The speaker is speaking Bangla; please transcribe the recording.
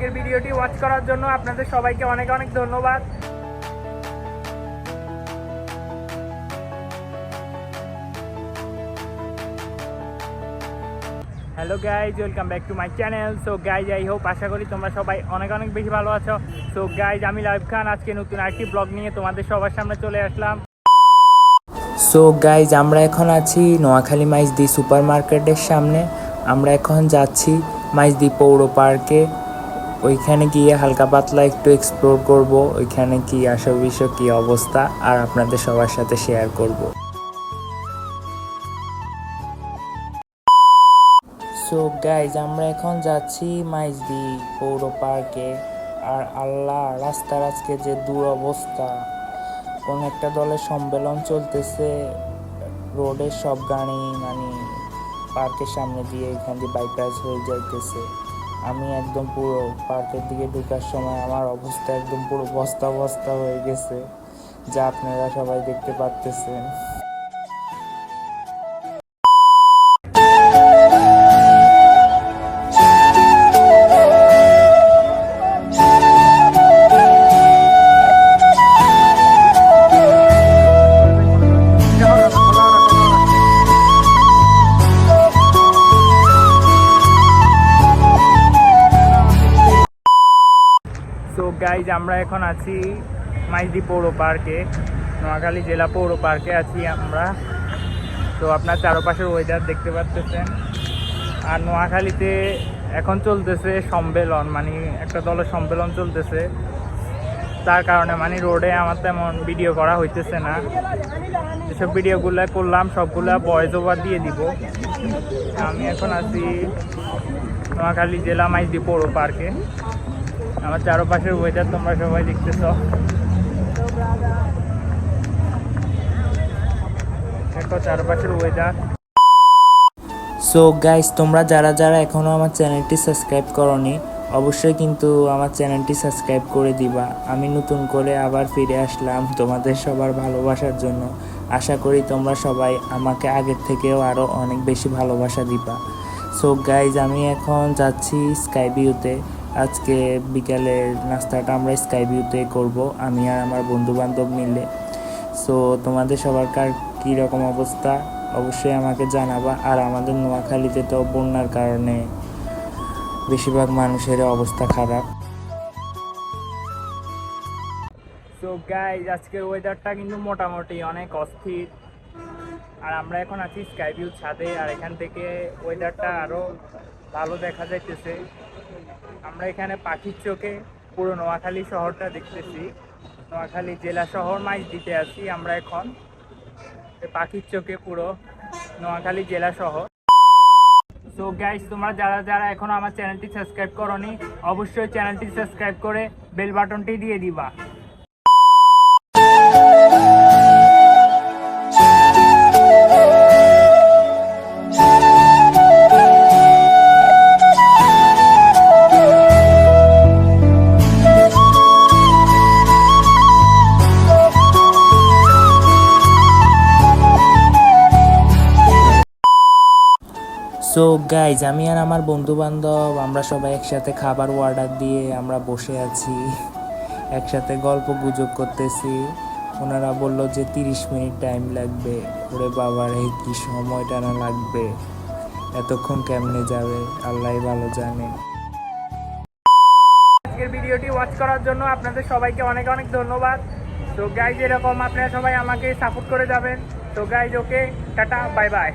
আজকের ভিডিওটি ওয়াচ করার জন্য আপনাদের সবাইকে অনেক অনেক ধন্যবাদ। Hello guys welcome back to my channel so guys I hope আশা করি তোমরা সবাই অনেক অনেক বেশি ভালো আছো। সো গাইজ আমি লাইভ খান, আজকে নতুন আরেকটি ব্লগ নিয়ে তোমাদের সবার সামনে চলে আসলাম। সো গাইজ আমরা এখন আছি নোয়াখালী মাইজদি সুপার মার্কেটের সামনে। আমরা এখন যাচ্ছি মাইজদি পৌর পার্কে। ওইখানে গিয়ে হালকা পাতলা একটু এক্সপ্লোর করব। ওইখানে কি আসল বিষয় কী অবস্থা, আর আপনাদের সবার সাথে শেয়ার করব। সো গাইজ আমরা এখন যাচ্ছি মাইজদি পৌর পার্কে। আর আল্লাহ, রাস্তার আজকে যে দুরবস্থা। কোন একটা দলের সম্মেলন চলতেছে। রোডের সব গাড়ি মানে পার্কের সামনে দিয়ে এখান দিয়ে বাইপাস হয়ে যাইতেছে। আমি একদম পুরো পার্কের দিকে ঢুকার সময় আমার অবস্থা একদম পুরো বস্তা বস্তা হয়ে গেছে, যা আপনারা সবাই দেখতে পারতেছেন। গাইজ আমরা এখন আছি মাইজদি পৌর পার্কে, নোয়াখালী জেলা পৌর পার্কে আছি আমরা। তো আপনার চারপাশের ওয়েদার দেখতে পাচ্ছেন। আর নোয়াখালীতে এখন চলতেছে সম্মেলন মানে একটা দলের সম্মেলন চলতেছে। তার কারণে মানে রোডে আমার তেমন ভিডিও করা হইতেছে না। যেসব ভিডিওগুলো করলাম, সবগুলা ভয়েস ওভার দিয়ে দিব। আমি এখন আছি নোয়াখালী জেলা মাইজদি পৌর পার্কে। আমার চারপাশের ওয়েদার তোমরা সবাই দেখতেছ। দেখো চারপাশের ওয়েদার সো গাইস তোমরা যারা যারা এখনও আমার চ্যানেলটি সাবস্ক্রাইব করনি, অবশ্যই কিন্তু আমার চ্যানেলটি সাবস্ক্রাইব করে দিবা। আমি নতুন করে আবার ফিরে আসলাম তোমাদের সবার ভালোবাসার জন্য। আশা করি তোমরা সবাই আমাকে আগের থেকেও আরও অনেক বেশি ভালোবাসা দিবা। সো গাইজ আমি এখন যাচ্ছি স্কাই ভিউতে আজকে বিকালের নাস্তাটা আমরা স্কাই ভিউতে করব, আমি আর আমার বন্ধু বান্ধব মিলে। সো তোমাদের সবার কার কীরকম অবস্থা? অবশ্যই আমাকে জানাবা। আর আমাদের নোয়াখালীতে তো বন্যার কারণে বেশিরভাগ মানুষের অবস্থা খারাপ। সো গাইজ আজকের ওয়েদারটা কিন্তু মোটামুটি অনেক অস্থির। আর আমরা এখন আছি স্কাই ভিউ ছাদে, আর এখান থেকে ওয়েদারটা আরও ভালো দেখা যাইতেছে। আমরা এখানে পাখির চোখে পুরো নোয়াখালী শহরটা দেখতেছি। নোয়াখালী জেলা শহর মাইজ দিতে আছি আমরা এখন। পাখির চোখে পুরো নোয়াখালী জেলা শহর। সো গাইস তোমরা যারা যারা এখনও আমার চ্যানেলটি সাবস্ক্রাইব করনি, অবশ্যই চ্যানেলটি সাবস্ক্রাইব করে বেল বাটনটি দিয়ে দিবা। সো গাইজ আমি আর আমার বন্ধু বান্ধব আমরা সবাই একসাথে খাবার অর্ডার দিয়ে আমরা বসে আছি। একসাথে গল্প গুজব করতেছি। ওনারা বলল যে তিরিশ মিনিট টাইম লাগবে। ওরে বাবার, এই কি সময়টা না লাগবে? এতক্ষণ কেমনে যাবে? আল্লাহ ভালো জানে। আজকের ভিডিওটি ওয়াচ করার জন্য আপনাদের সবাইকে অনেক অনেক ধন্যবাদ। তো গাইজ এরকম আপনারা সবাই আমাকে সাপোর্ট করে যাবেন। তো guys okay tata bye bye